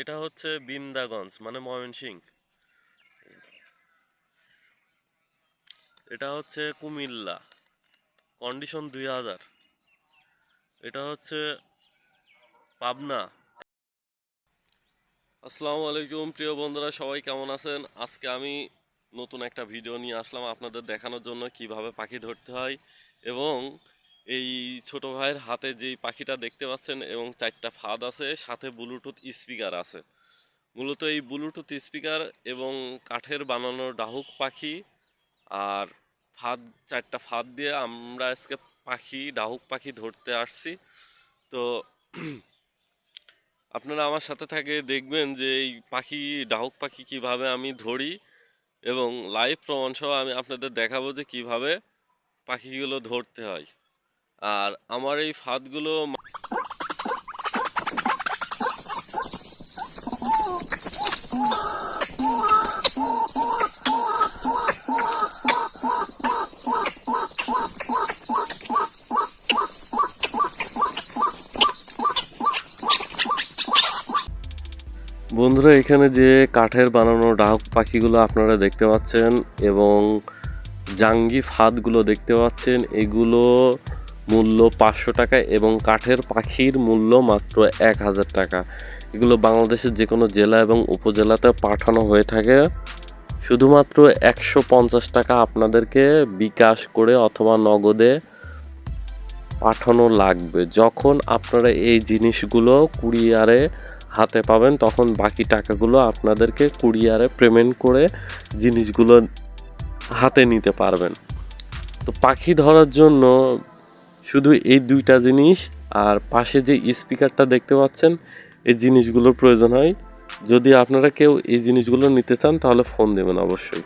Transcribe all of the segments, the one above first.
এটা হচ্ছে বিন্দাগঞ্জ মানে ময়মনসিং এটা হচ্ছে কুমিল্লা কন্ডিশন দুই হাজার। এটা হচ্ছে পাবনা। আসসালামু আলাইকুম, প্রিয় বন্ধুরা, সবাই কেমন আছেন? আজকে আমি নতুন একটা ভিডিও নিয়ে আসলাম আপনাদের দেখানোর জন্য কীভাবে পাখি ধরতে হয় এবং এই ছোট ভাইয়ের হাতে যেই পাখিটা দেখতে পাচ্ছেন এবং চারটা ফাঁদ আছে, সাথে ব্লুটুথ স্পিকার আছে। মূলত এই ব্লুটুথ স্পিকার এবং কাঠের বানানো ডাহুক পাখি আর ফাঁদ, চারটা ফাঁদ দিয়ে আমরা আজকে পাখি, ডাহুক পাখি ধরতে আসছি। তো আপনারা আমার সাথে থাকে দেখবেন যে এই পাখি, ডাহুক পাখি কীভাবে আমি ধরি এবং লাইভ প্রমাণ সহ আমি আপনাদের দেখাবো যে কীভাবে পাখিগুলো ধরতে হয়। আর আমার এই ফাঁদগুলো বন্ধুরা, এখানে যে কাঠের বানানো ডাহুক পাখিগুলো আপনারা দেখতে পাচ্ছেন এবং জাঙ্গি ফাঁদগুলো দেখতে পাচ্ছেন, এগুলো মূল্য পাঁচশো টাকা এবং কাঠের পাখির মূল্য মাত্র এক হাজার টাকা। এগুলো বাংলাদেশের যে কোনো জেলা এবং উপজেলাতে পাঠানো হয়ে থাকে। শুধুমাত্র একশো পঞ্চাশ টাকা আপনাদেরকে বিকাশ করে অথবা নগদে পাঠানো লাগবে। যখন আপনারা এই জিনিসগুলো কুরিয়ারে হাতে পাবেন, তখন বাকি টাকাগুলো আপনাদেরকে কুরিয়ারে পেমেন্ট করে জিনিসগুলো হাতে নিতে পারবেন। তো পাখি ধরার জন্য শুধু এই দুইটা জিনিস আর পাশে যে স্পিকারটা দেখতে পাচ্ছেন এই জিনিসগুলোর প্রয়োজন হয়। যদি আপনারা কেউ এই জিনিসগুলো নিতে চান তাহলে ফোন দেবেন অবশ্যই।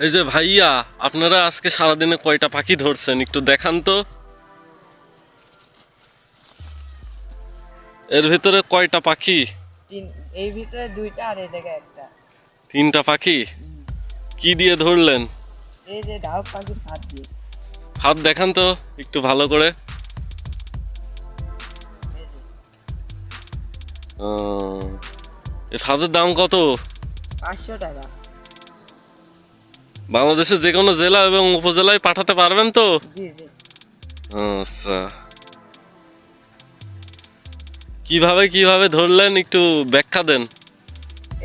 এই যে ভাইয়া আপনারা আজকে সারাদিনে কয়টা পাখি ধরছেন? একটু দেখান তো। এর ভিতরে কয়টা পাখি? তিন এই ভিতরে দুইটা আর এই জায়গায় একটা। তিনটা পাখি? কি দিয়ে ধরলেন? এই যে ডাউক পাখির ভাত দিয়ে। হাত দেখান তো একটু ভালো করে। ফাঁদের দাম কত? পাঁচশো টাকা। বাংলাদেশের যে কোনো জেলা এবং উপজেলায় পাঠাতে পারবেন তো? আচ্ছা। কীভাবে কীভাবে ধরলেন একটু ব্যাখ্যা দেন।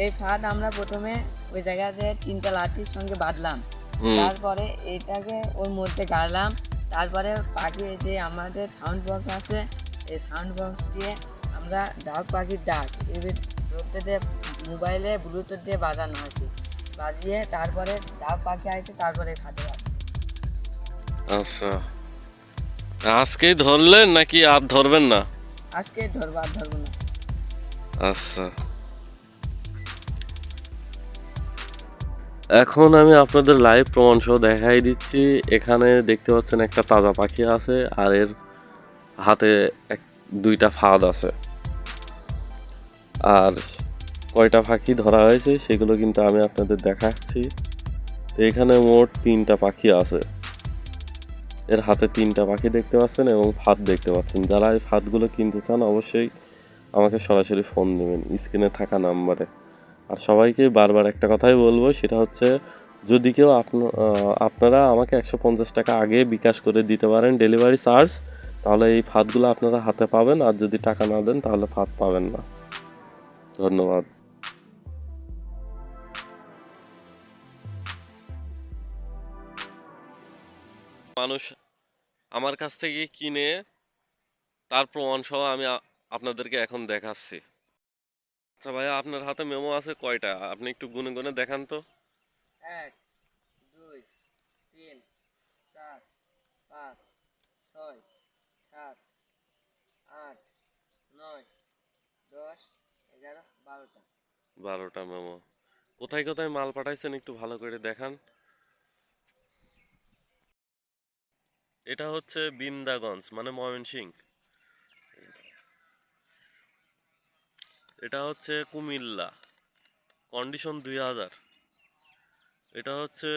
এই ফাঁদ আমরা প্রথমে ওই জায়গাতে তিনটা লাঠির সঙ্গে বাঁধলাম। তারপরে এটাকে ওর মধ্যে গাড়লাম। তারপরে পাখি যে আমাদের সাউন্ড বক্স আছে এই সাউন্ড বক্স দিয়ে আমরা ডাক পাখির ডাক এবার ধরতে দিয়ে মোবাইলে ব্লুটুথ দিয়ে বাজানো আছে বাজিয়ে তারপরে ডাক পাখি আসে তারপরে খাতে আচ্ছা। আজকেই ধরলেন নাকি আর ধরবেন না? আজকে ধরবো আর ধরবো না। আচ্ছা। এখন আমি আপনাদের লাইভ প্রমাণ সহ দেখাই দিচ্ছি। এখানে দেখতে পাচ্ছেন একটা তাজা পাখি আছে, আর এর হাতে এক, দুইটা ফাঁদ আছে। আর কয়টা পাখি ধরা হয়েছে, সেগুলো কিন্তু আমি আপনাদের দেখাচ্ছি। তো এখানে মোট তিনটা পাখি আছে। এর হাতে তিনটা পাখি দেখতে পাচ্ছেন এবং ফাঁদ দেখতে পাচ্ছেন। যারা এই ফাঁদগুলো কিনতে চান, অবশ্যই আমাকে সরাসরি ফোন দেবেন স্ক্রিনে থাকা নাম্বারে আর সবাইকে বারবার একটা কথাই বলব, সেটা হচ্ছে যদি কেউ আপনারা আমাকে একশো পঞ্চাশ টাকা আগে বিকাশ করে দিতে পারেন ডেলিভারি চার্জ, তাহলে এই ফাঁদগুলো আপনারা হাতে পাবেন আর যদি টাকা না দেন তাহলে ফাঁদ পাবেন না। ধন্যবাদ। মানুষ আমার কাছ থেকে কিনে তার প্রমাণ সহ আমি আপনাদেরকে এখন দেখাচ্ছি। আচ্ছা ভাইয়া আপনার হাতে মেমো আছে কয়টা? আপনি একটু গুনে গুনে দেখান তো। এক দুই তিন চার পাঁচ ছয় সাত আট নয় দশ এগারো বারোটা। বারোটা মেমো। কোথায় কোথায় মাল পাঠাইছেন একটু ভালো করে দেখান। এটা হচ্ছে বিন্দাগঞ্জ মানে ময়মনসিং এটা হচ্ছে কুমিল্লা কন্ডিশন দুই হাজার। এটা হচ্ছে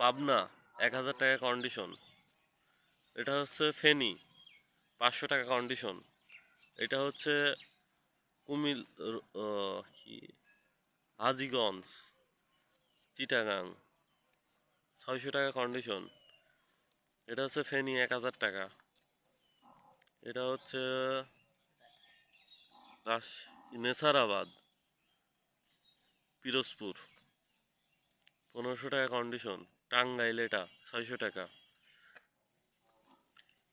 পাবনা, এক হাজার টাকা কন্ডিশন এটা হচ্ছে ফেনী, পাঁচশো টাকা কন্ডিশন এটা হচ্ছে কুমিল কি? হাজিগঞ্জ, চিটাগাং, ছয়শো টাকা কন্ডিশন এটা হচ্ছে ফেনি, এক হাজার টাকা। এটা হচ্ছে রাস নেসারাবাদ পিরোজপুর পনেরোশো টাকা কন্ডিশন টাঙ্গাইল এটা, ছয়শো টাকা।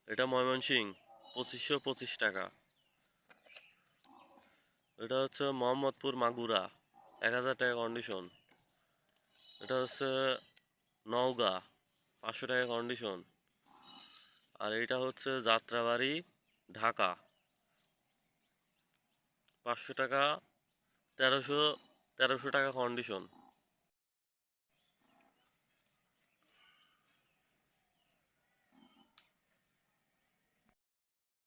এটা ময়মনসিং, পঁচিশশো পঁচিশ টাকা। এটা হচ্ছে মোহাম্মদপুর মাগুরা, এক হাজার টাকা কন্ডিশন এটা হচ্ছে নওগাঁ, পাঁচশো টাকা কন্ডিশন আর এটা হচ্ছে যাত্রাবাড়ি, ঢাকা। পাঁচশো টাকা তেরোশো তেরোশো টাকা কন্ডিশন